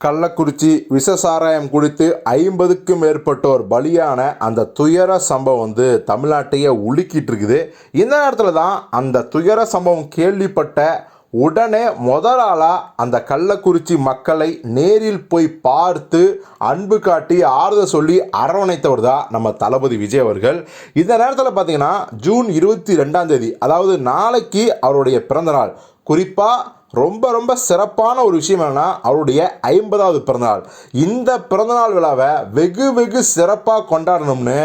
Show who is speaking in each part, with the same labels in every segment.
Speaker 1: கள்ளக்குறிச்சி விஷசாராயம் குடித்து ஐம்பதுக்கும் மேற்பட்டோர் பலியான அந்த துயர சம்பவம் வந்து தமிழ்நாட்டையே உலுக்கிட்டு இருக்குது இந்த நேரத்தில் தான் அந்த துயர சம்பவம் கேள்விப்பட்ட உடனே முதல் ஆளாக அந்த கள்ளக்குறிச்சி மக்களை நேரில் போய் பார்த்து அன்பு காட்டி ஆறுதல் சொல்லி அரவணைத்தவர் தான் நம்ம தளபதி விஜய் அவர்கள். இந்த நேரத்தில் பார்த்தீங்கன்னா ஜூன் இருபத்தி ரெண்டாம் தேதி அதாவது நாளைக்கு அவருடைய பிறந்தநாள். குறிப்பாக ரொம்ப ரொம்ப சிறப்பான ஒரு விஷயம் என்னென்னா அவருடைய ஐம்பதாவது பிறந்தநாள். இந்த பிறந்தநாள் விழாவை வெகு வெகு சிறப்பாக கொண்டாடணும்னு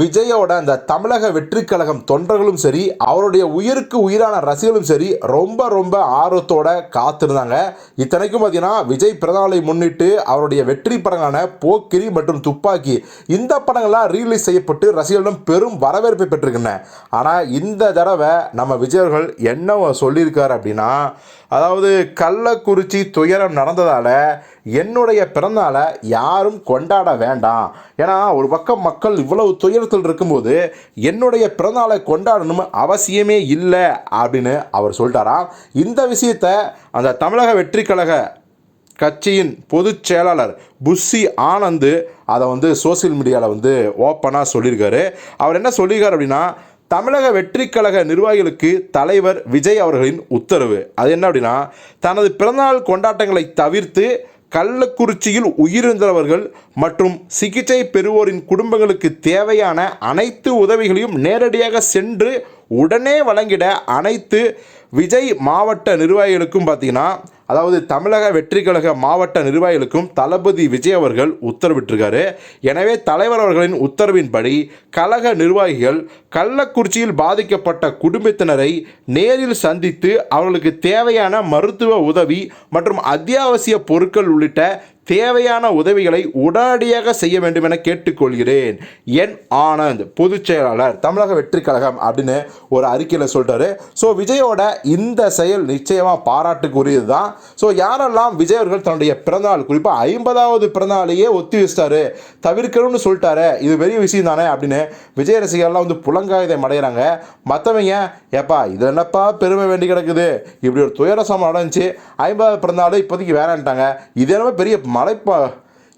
Speaker 1: விஜயோட அந்த தமிழக வெற்றி கழகம் தொண்டர்களும் சரி அவருடைய உயிருக்கு உயிரான ரசிகர்களும் சரி ரொம்ப ரொம்ப ஆர்வத்தோட காத்திருந்தாங்க. இத்தனைக்கும் பார்த்தீங்கன்னா விஜய் பிறந்தநாளை முன்னிட்டு அவருடைய வெற்றி படங்களான போக்கிரி மற்றும் துப்பாக்கி இந்த படங்கள்லாம் ரீலீஸ் செய்யப்பட்டு ரசிகர்களிடம் பெரும் வரவேற்பை பெற்றிருக்கின்றன. ஆனால் இந்த தடவை நம்ம விஜயர்கள் என்ன சொல்லியிருக்காரு அப்படின்னா அதாவது கள்ளக்குறிச்சி துயரம் நடந்ததால் என்னுடைய பிறந்தநாளை யாரும் கொண்டாட வேண்டாம். ஏன்னா ஒரு பக்கம் மக்கள் இவ்வளவு துயரத்தில் இருக்கும்போது என்னுடைய பிறந்தநாளை கொண்டாடணும் அவசியமே இல்லை அப்படின்னு அவர் சொல்லிட்டாராம். இந்த விஷயத்தை அந்த தமிழக வெற்றி கழக கட்சியின் பொதுச் செயலாளர் புஷி ஆனந்து அதை வந்து சோஷியல் மீடியாவில் வந்து ஓப்பனாக சொல்லியிருக்காரு. அவர் என்ன சொல்லியிருக்கார் அப்படின்னா தமிழக வெற்றி கழக நிர்வாகிகளுக்கு தலைவர் விஜய் அவர்களின் உத்தரவு. அது என்ன அப்படின்னா தனது பிறந்தநாள் கொண்டாட்டங்களை தவிர்த்து கள்ளக்குறிச்சியில் உயிரிழந்தவர்கள் மற்றும் சிகிச்சை பெறுவோரின் குடும்பங்களுக்கு தேவையான அனைத்து உதவிகளையும் நேரடியாக சென்று உடனே வழங்கிட அனைத்து விஜய் மாவட்ட நிர்வாகிகளுக்கும் பார்த்திங்கன்னா அதாவது தமிழக வெற்றி கழக மாவட்ட நிர்வாகிகளுக்கும் தளபதி விஜய் அவர்கள் உத்தரவிட்டிருக்காரு. எனவே தலைவர் அவர்களின் உத்தரவின்படி கழக நிர்வாகிகள் கள்ளக்குறிச்சியில் பாதிக்கப்பட்ட குடும்பத்தினரை நேரில் சந்தித்து அவர்களுக்கு தேவையான மருத்துவ உதவி மற்றும் அத்தியாவசிய பொருட்கள் உள்ளிட்ட தேவையான உதவிகளை உடனடியாக செய்ய வேண்டும் என கேட்டுக்கொள்கிறேன். என் ஆனந்த் பொதுச் செயலாளர் தமிழக வெற்றி கழகம் அப்படின்னு ஒரு அறிக்கையில் சொல்கிறாரு ஸோ விஜயோட இந்த செயல் நிச்சயமாக பாராட்டுக்குரியது தான் ஸோ யாரெல்லாம் விஜய் அவர்கள் தன்னுடைய பிறந்தநாள் குறிப்பாக ஐம்பதாவது பிறந்தநாளையே ஒத்தி வச்சிட்டாரு தவிர்க்கணும்னு சொல்லிட்டாரு இது பெரிய விஷயம் தானே அப்படின்னு விஜய் ரசிகர்லாம் வந்து புலங்காயுதம் அடைகிறாங்க மற்றவங்க ஏப்பா இது என்னப்பா பெருமை வேண்டி கிடக்குது? இப்படி ஒரு துயர சம்பவம் நடந்துச்சு ஐம்பதாவது பிறந்தநாள் இப்போதைக்கு வேணான்ட்டாங்க. இது என்னமோ பெரிய மலைப்பா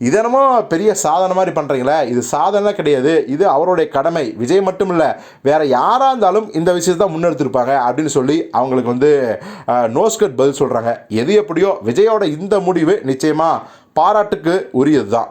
Speaker 1: இது என்னமோ பெரிய சாதனை மாதிரி பண்ணுறீங்களே இது சாதனை கிடையாது. இது அவருடைய கடமை. விஜய் மட்டும் இல்லை வேறு யாராக இருந்தாலும் இந்த விஷயத்தை தான் முன்னெடுத்திருப்பாங்க அப்படின்னு சொல்லி அவங்களுக்கு வந்து நோஸ்கட் பதில் சொல்கிறாங்க எது எப்படியோ விஜயோட இந்த முடிவு நிச்சயமாக பாராட்டுக்கு உரியது தான்